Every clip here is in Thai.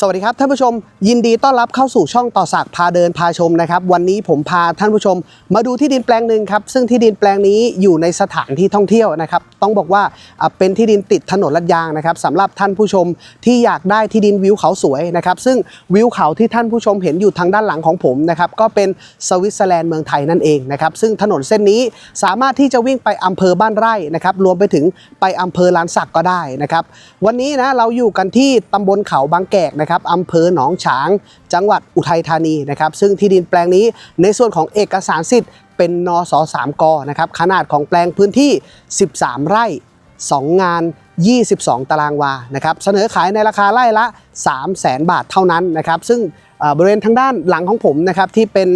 สวัสดีครับท่านผู้ชม ยินดีต้อนรับเข้าสู่ช่องต่อสักพาเดินพาชมนะครับ วันนี้ผมพาท่านผู้ชม มาดูที่ดินแปลงหนึ่งครับ ซึ่งที่ดินแปลงนี้อยู่ในสถานที่ท่องเที่ยวนะครับ ต้องบอกว่าเป็นที่ดินติดถนนลาดยางนะครับสำหรับท่านผู้ชมที่อยากได้ที่ดินวิวเขาสวยนะครับ ซึ่งวิวเขาที่ท่านผู้ชมเห็นอยู่ทางด้านหลังของผมนะครับก็เป็นสวิตเซอร์แลนด์เมืองไทยนั่นเองนะครับซึ่งถนนเส้นนี้สามารถที่จะวิ่งไปอำเภอบ้านไร่นะครับรวมไปถึงไปอำเภอลานสักก็ได้นะครับวันนี้นะเราอยู่กันที่ตำบลเขาบางแกกนะครับอำเภอหนองฉาง จังหวัดอุทัยธานีนะครับ ซึ่งที่ดินแปลงนี้ในส่วนของเอกสารสิทธิ์เป็นนสสามกนะครับ ขนาดของแปลงพื้นที่ 13 ไร่ 2 งาน 22 ตารางวานะครับ เสนอขายในราคาไร่ละ 3 0 0แสนบาทเท่านั้นนะครับ ซึ่ง บริเวณทางด้านหลังของผมนะครับที่เป็น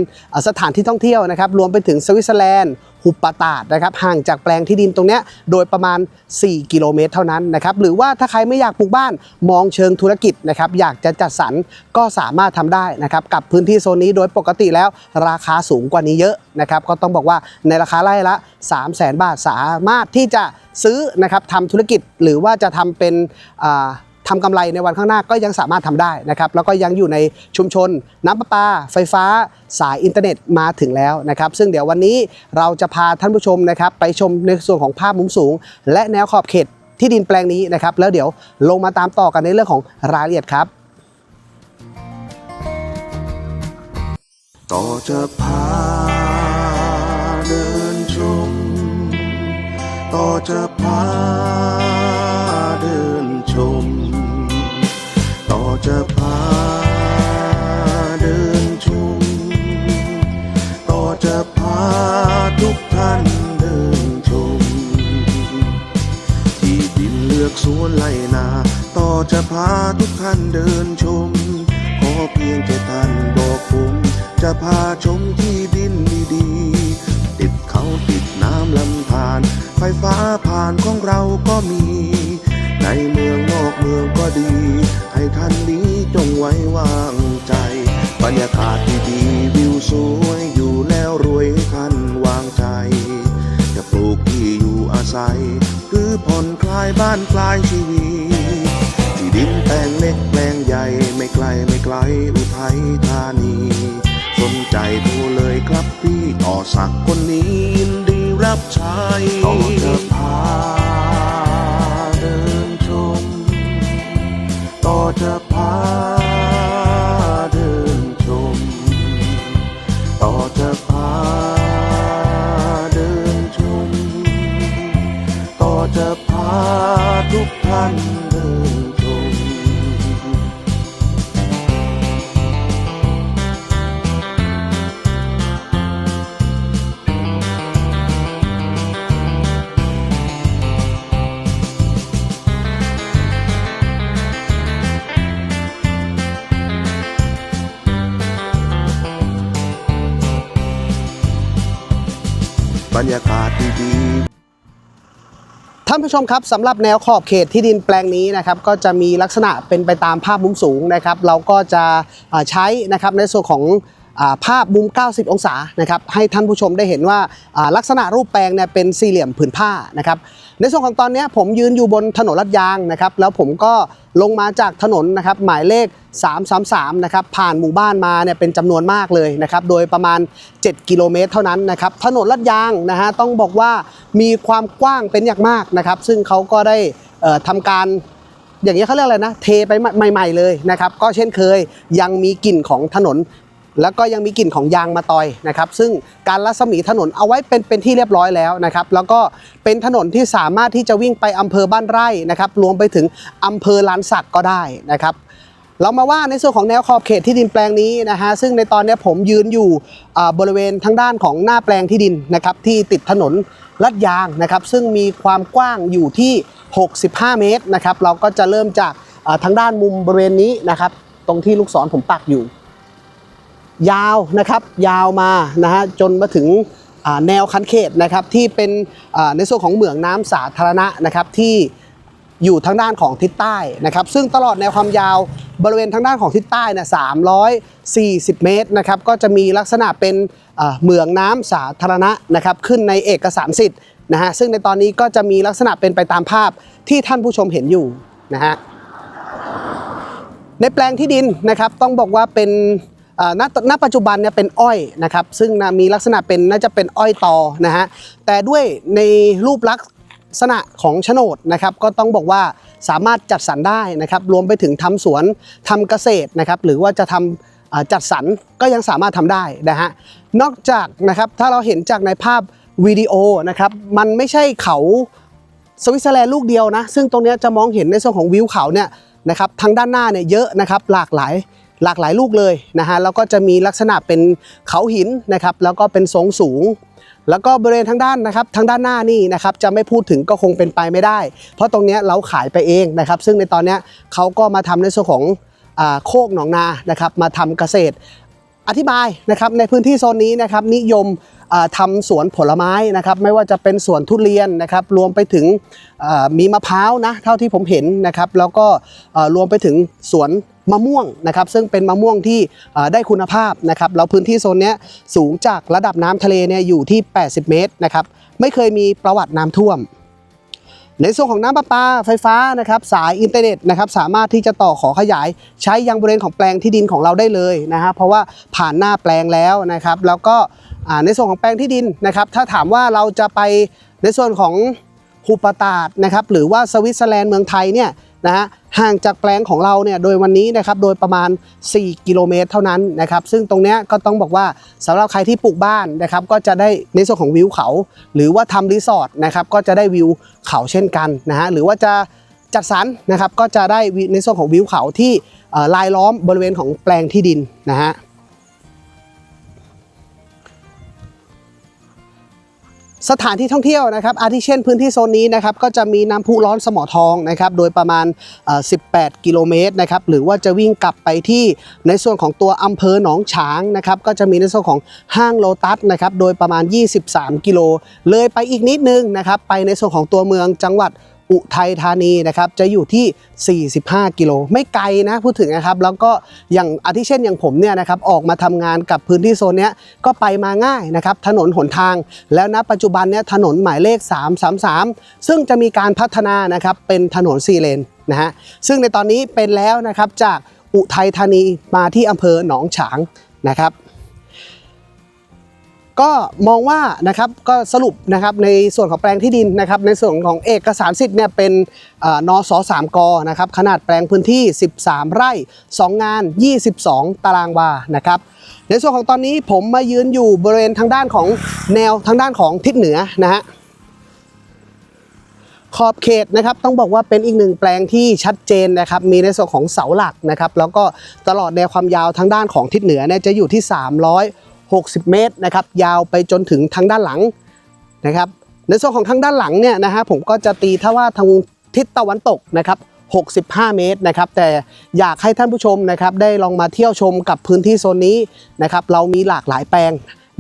สถานที่ท่องเที่ยวนะครับรวมไปถึงสวิตเซอร์แลนด์หุบปะตาดนะครับห่างจากแปลงที่ดินตรงเนี้ยโดยประมาณ 4 กิโลเมตรเท่านั้นนะครับหรือว่าถ้าใครไม่อยากปลูกบ้านมองเชิงธุรกิจนะครับอยากจะจัดสรรก็สามารถทำได้นะครับกับพื้นที่โซนนี้โดยปกติแล้วราคาสูงกว่านี้เยอะนะครับก็ต้องบอกว่าในราคาไร่ละ 3 0 0แสนบาทสามารถที่จะซื้อนะครับทำธุรกิจหรือว่าจะทำเป็น ทำกำไรในวันข้างหน้าก็ยังสามารถทำได้นะครับแล้วก็ยังอยู่ในชุมชนน้ำประปา ไฟฟ้า สายอินเทอร์เน็ตมาถึงแล้วนะครับซึ่งเดี๋ยววันนี้เราจะพาท่านผู้ชมนะครับไปชมในส่วนของภาพมุมสูง และแนวขอบเขตที่ดินแปลงนี้นะครับแล้วเดี๋ยวลงมาตามต่อกันในเรื่องของรายละเอียดครับ ต่อจะพาเดินชม ต่อจะพา จะพาชมที่ดินดีๆ ติดเขาติดน้ำลำธารไฟฟ้าผ่านของเราก็มี ในเมืองนอกเมืองก็ดี ให้ท่านนี้จงไว้วางใจ บรรยากาศดีๆวิวสวยอยู่แล้วรวยให้ท่านวางใจ จะปลูกที่อยู่อาศัย หรือผ่อนคลายบ้านคลายชีวิตที่ดินแปลงเล็กแปลงใหญ่ไม่ไกลไม่ไกลอุทัยธานี ใจโทรเลยครับพี่ต่อสักคนนี้ยินดีรับใช้ รรยากาศดีๆท่านผู้ชมครับสำหรับแนวขอบเขตที่ดินแปลงนี้นะครับก็จะมีลักษณะเป็นไปตามภาพมุมสูงนะครับ เราก็จะใช้นะครับในส่วนของ ภาพมุม 90 องศานะครับให้ท่านผู้ชมได้เห็นว่าลักษณะรูปแปลงเนี่ยเป็นสี่เหลี่ยมผืนผ้านะครับในส่วนของตอนนี้ผมยืนอยู่บนถนนลาดยางนะครับแล้วผมก็ลงมาจากถนนนะครับหมายเลข 333นะครับผ่านหมู่บ้านมาเนี่ยเป็นจำนวนมากเลยนะครับโดยประมาณ 7 กิโลเมตรเท่านั้นนะครับถนนลาดยางนะฮะต้องบอกว่ามีความกว้างเป็นอย่างมากนะครับซึ่งเขาก็ได้เอ่อทำการอย่างนี้เขาเรียกอะไรนะ เทไปใหม่ ๆเลยนะครับ ก็เช่นเคยยังมีกลิ่นของถนน แล้วก็ยังมีกลิ่นของยางมาตอยนะครับ ซึ่งการรัศมีถนนเอาไว้เป็นเป็นที่เรียบร้อยแล้วนะครับ แล้วก็เป็นถนนที่สามารถที่จะวิ่งไปอำเภอบ้านไร่นะครับรวมไปถึงอำเภอลานสักก็ได้นะครับเรามาว่าในส่วนของแนวขอบเขตที่ดินแปลงนี้นะฮะซึ่งในตอนนี้ผมยืนอยู่อ่าบริเวณทางด้านของหน้าแปลงที่ดินนะครับที่ติดถนนลาดยางนะครับซึ่งมีความกว้างอยู่ที่ 65 เมตรนะครับเราก็จะเริ่มจากอ่าทางด้านมุมบริเวณนี้นะครับตรงที่ลูกศรผมปักอยู่ ยาวนะครับยาวมานะฮะจนมาถึงแนวคันเขตนะครับที่เป็นในส่วนของเหมืองน้ำสาธารณะนะครับที่อยู่ทางด้านของทิศใต้นะครับ ซึ่งตลอดแนวความยาวบริเวณทางด้านของทิศใต้นี่ย340 เมตรนะครับ ก็จะมีลักษณะเป็นเหมืองน้ำสาธารณะนะครับ ขึ้นในเอกสารสิทธิ์นะฮะ ซึ่งในตอนนี้ก็จะมีลักษณะเป็นไปตามภาพที่ท่านผู้ชมเห็นอยู่นะฮะ ในแปลงที่ดินนะครับต้องบอกว่าเป็น ณณปัจจุบันเนี่ยเป็นอ้อยนะครับ ซึ่งมีลักษณะเป็นน่าจะเป็นอ้อยตอนะฮะแต่ด้วยในรูปลักษณะของโฉนดนะครับ ก็ต้องบอกว่าสามารถจัดสรรได้นะครับ รวมไปถึงทำสวนทำเกษตรนะครับ หรือว่าจะทำเอ่อจัดสรรก็ยังสามารถทำได้นะฮะนอกจากนะครับถ้าเราเห็นจากในภาพวิดีโอนะครับมันไม่ใช่เขาสวิตเซอร์แลนด์ลูกเดียวนะ ซึ่งตรงนี้จะมองเห็นในส่วนของวิวเขาเนี่ยนะครับทางด้านหน้าเนี่ยเยอะนะครับหลากหลาย หลากหลายลูกเลยนะฮะแล้วก็จะมีลักษณะเป็นเขาหินนะครับแล้วก็เป็นทรงสูง แล้วก็บริเวณทางด้านนะครับทางด้านหน้านี่นะครับจะไม่พูดถึงก็คงเป็นไปไม่ได้ เพราะตรงนี้เราขายไปเองนะครับ ซึ่งในตอนนี้เขาก็มาทำในส่วนของอโคกหนองนานะครับมาทำเกษตรอธิบายนะครับในพื้นที่โซนนี้นะครับนิยมอ่าทำสวนผลไม้นะครับไม่ว่าจะเป็นสวนทุเรียนนะครับรวมไปถึงมีมะพร้าวนะเท่าที่ผมเห็นนะครับแล้วก็รวมไปถึงสวนมะม่วงนะครับซึ่งเป็นมะม่วงที่ได้คุณภาพนะครับแล้วพื้นที่โซนนี้สูงจากระดับน้ำทะเลเนี่ยอยู่ที่ 80 เมตรนะครับไม่เคยมีประวัติน้ำท่วม ในส่วนของน้ำประปาไฟฟ้านะครับสายอินเทอร์เน็ตนะครับสามารถที่จะต่อขอขยาย ใช้ยังบริเวณของแปลงที่ดินของเราได้เลยนะฮะเพราะว่าผ่านหน้าแปลงแล้วนะครับ แล้วก็ในส่วนของแปลงที่ดินนะครับ ถ้าถามว่าเราจะไปในส่วนของฮูปตาดนะครับหรือว่าสวิตเซอร์แลนด์เมืองไทยเนี่ย นะฮะห่างจากแปลงของเราเนี่ยโดยวันนี้นะครับโดยประมาณ 4 กิโลเมตรเท่านั้นนะครับซึ่งตรงเนี้ยก็ต้องบอกว่าสำหรับใครที่ปลูกบ้านนะครับก็จะได้ในส่วนของวิวเขา หรือว่าทำรีสอร์ทนะครับก็จะได้วิวเขาเช่นกันนะฮะหรือว่าจะจัดสรรนะครับก็จะได้วิในส่วนของวิวเขาที่เอ่อลายล้อมบริเวณของแปลงที่ดินนะฮะ สถานที่ท่องเที่ยวนะครับ อาทิเช่นพื้นที่โซนนี้นะครับก็จะมีน้ำพุร้อนสมอทองนะครับโดยประมาณ 18 กิโลเมตรนะครับหรือว่าจะวิ่งกลับไปที่ในส่วนของตัวอำเภอหนองฉางนะครับก็จะมีในส่วนของห้างโลตัสนะครับโดยประมาณ 23 กิโล เลยไปอีกนิดนึงนะครับไปในส่วนของตัวเมืองจังหวัด อุทัยธานีนะครับจะอยู่ที่ 45 กิโล ไม่ไกลนะพูดถึงนะครับ แล้วก็อย่างอาทิเช่นอย่างผมเนี่ยนะครับออกมาทำงานกับพื้นที่โซนเนี้ยก็ไปมาง่ายนะครับถนนหนทาง แล้วณปัจจุบันเนี่ยถนนหมายเลข 333 ซึ่งจะมีการพัฒนานะครับเป็นถนน4เลนนะฮะซึ่งในตอนนี้เป็นแล้วนะครับจากอุทัยธานีมาที่อำเภอหนองฉางนะครับ ก็มองว่านะครับก็สรุปนะครับในส่วนของแปลงที่ดินนะครับในส่วนของเอกสารสิทธิ์เนี่ยเป็นเอ่อนสสามกนะครับขนาดแปลงพื้นที่ 13 ไร่ 2 งาน 22 ตารางวานะครับในส่วนของตอนนี้ผมมายืนอยู่บริเวณทางด้านของแนวทางด้านของทิศเหนือนะฮะขอบเขตนะครับต้องบอกว่าเป็นอีกหนึ่งแปลงที่ชัดเจนนะครับมีในส่วนของเสาหลักนะครับแล้วก็ตลอดแนวความยาวทางด้านของทิศเหนือเนี่ยจะอยู่ที่ 60 เมตรนะครับยาวไปจนถึงทางด้านหลังนะครับในส่วนของทางด้านหลังเนี่ยนะฮะผมก็จะตีถ้าว่าทางทิศตะวันตกนะครับ65 เมตรนะครับแต่อยากให้ท่านผู้ชมนะครับได้ลองมาเที่ยวชมกับพื้นที่โซนนี้นะครับเรามีหลากหลายแปลง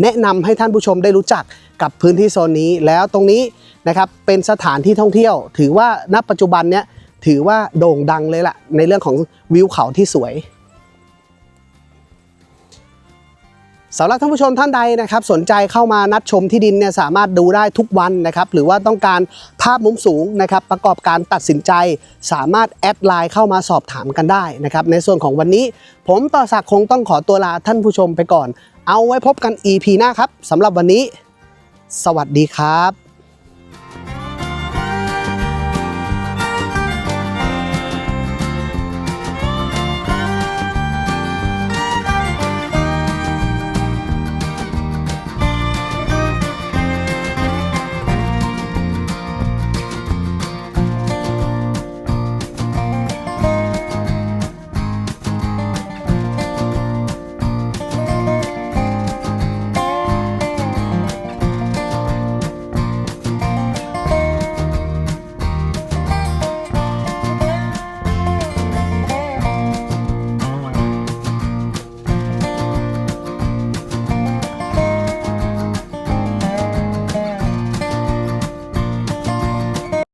แนะนำให้ท่านผู้ชมได้รู้จักกับพื้นที่โซนนี้ แล้วตรงนี้นะครับเป็นสถานที่ท่องเที่ยว ถือว่าณปัจจุบันเนี้ยถือว่าโด่งดังเลยล่ะในเรื่องของวิวเขาที่สวย สำหรับท่านผู้ชมท่านใดนะครับสนใจเข้ามานัดชมที่ดินเนี่ยสามารถดูได้ทุกวันนะครับหรือว่าต้องการภาพมุมสูงนะครับประกอบการตัดสินใจ สามารถแอดไลน์เข้ามาสอบถามกันได้นะครับในส่วนของวันนี้ ผมต่อศักคงต้องขอตัวลาท่านผู้ชมไปก่อน เอาไว้พบกัน EP หน้าครับสำหรับวันนี้ สวัสดีครับ